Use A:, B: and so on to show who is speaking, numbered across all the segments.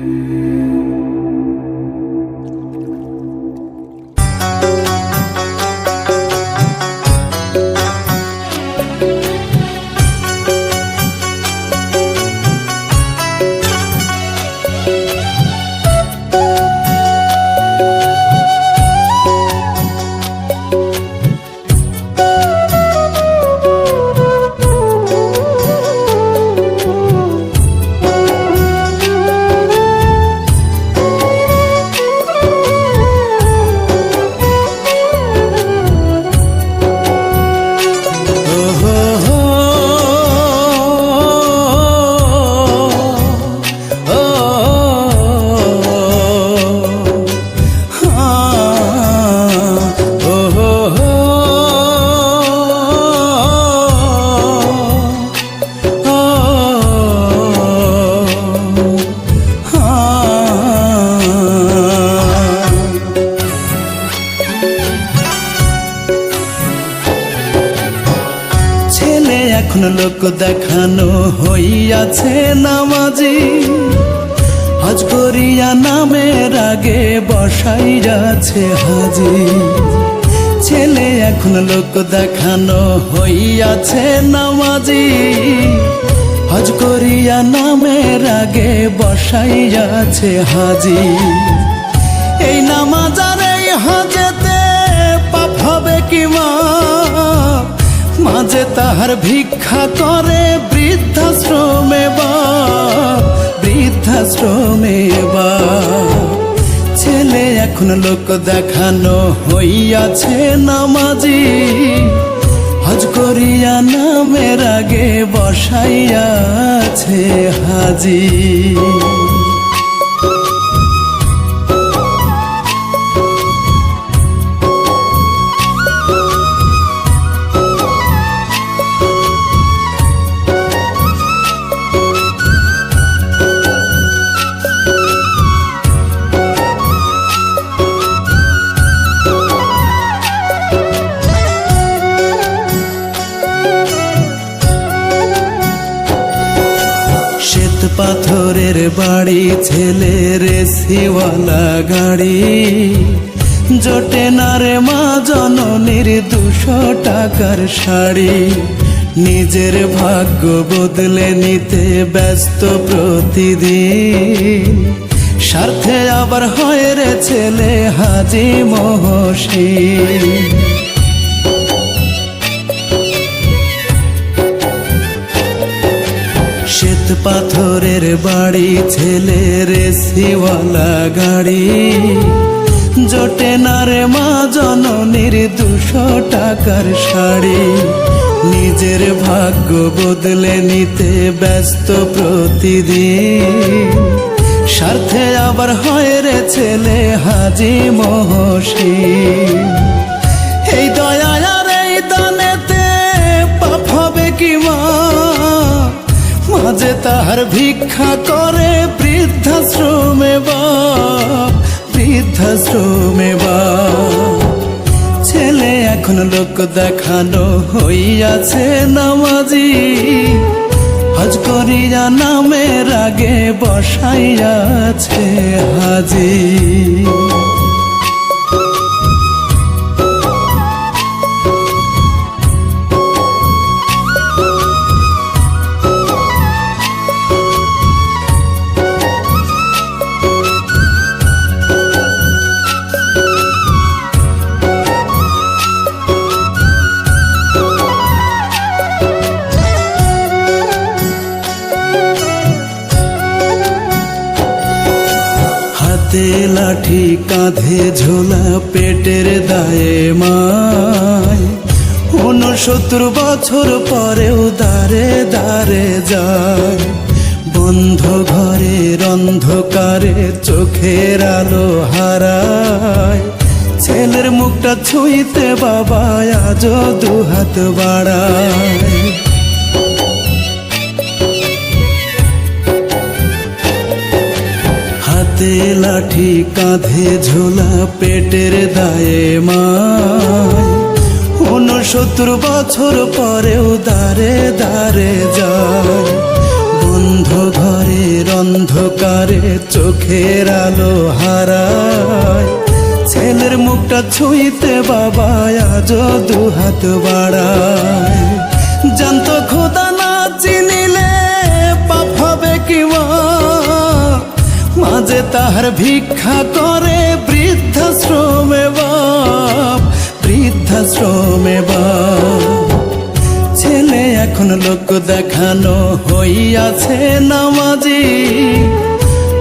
A: ছেলে লোক দেখানো হইয়াছে নামাজি। হজ করিয়া নামের আগে বসাইয়াছে হাজি। ছেলে এখন লোক দেখানো হইয়াছে নামাজি। হজ করিয়া নামের আগে বসাইয়াছে হাজি। মাঝে তাহার ভিক্ষা করে বৃদ্ধাশ্রমে বা বৃদ্ধাশ্রমে বা। ছেলে এখন লোক দেখানো হইয়াছে নামাজি, হজ করিয়া নামের আগে বসাইয়াছে হাজি। বাড়ি, ছেলের সিওয়ালা গাড়ি। জোটে না রে মা জননীর দুশো টাকার শাড়ি। নিজের ভাগ্য বদলে নিতে ব্যস্ত প্রতিদিন। স্বার্থে আবার হয় রে ছেলে হাজি মহসিন। পাথরের বাড়ি, ছেলের সিওয়ালা গাড়ি। জোটে না রে মা জননীর দুশো টাকার শাড়ি। নিজের ভাগ্য বদলে নিতে ব্যস্ত প্রতিদিন। স্বার্থে আবার হয় রে ছেলে হাজি মহসিন। তাহার ভিক্ষা করে বৃদ্ধাশ্রমে বা বৃদ্ধাশ্রমে বা। ছেলে এখন লোক দেখানো হইয়াছে নামাজি, হজ করিয়া নামের আগে বসাইয়াছে হাজি। হাতে লাঠি কাঁধে ঝোলা পেটের দায়ে মায়। উনসত্তর বছর পরেও দারে দারে যায়। বন্ধ ঘরের অন্ধকারে চোখের আলো হারায়। ছেলের মুখটা ছুঁইতে বাবা আজও দুহাত বাড়ায়। হাতে লাঠি কাঁধে ঝোলা পেটের দায়ে মায়। উনসত্তর বছর পরেও দারে দারে যায়। বন্ধ ঘরের অন্ধকারে চোখের আলো হারায়। ছেলের মুখটা ছুঁইতে বাবা আজ দু হাত বাড়ায়। তাহার ভিক্ষা করে বৃদ্ধাশ্রমে বাপ বৃদ্ধাশ্রমে বাপ। ছেলে এখন লোক দেখানো হইয়াছে নামাজি,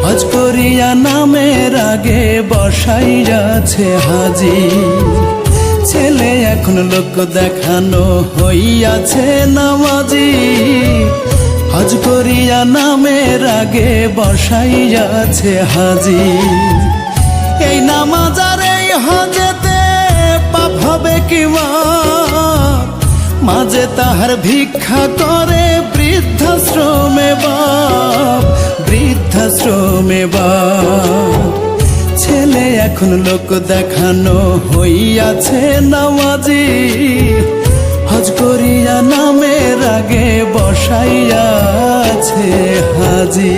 A: হজ করিয়া নামের আগে বসাইয়াছে হাজি। ছেলে এখন লোক দেখানো হইয়াছে নামাজি আগে বসাইয়াছে হাজি এই নামাজ আর এই হজেতে পাপ হবে কি মাঝে তাহার ভিক্ষা করে বৃদ্ধাশ্রমে বাপ বৃদ্ধাশ্রমে বাপ। ছেলে এখন লোক দেখানো হইয়াছে নামাজি। হজ করিয়া নামের আগে হাজি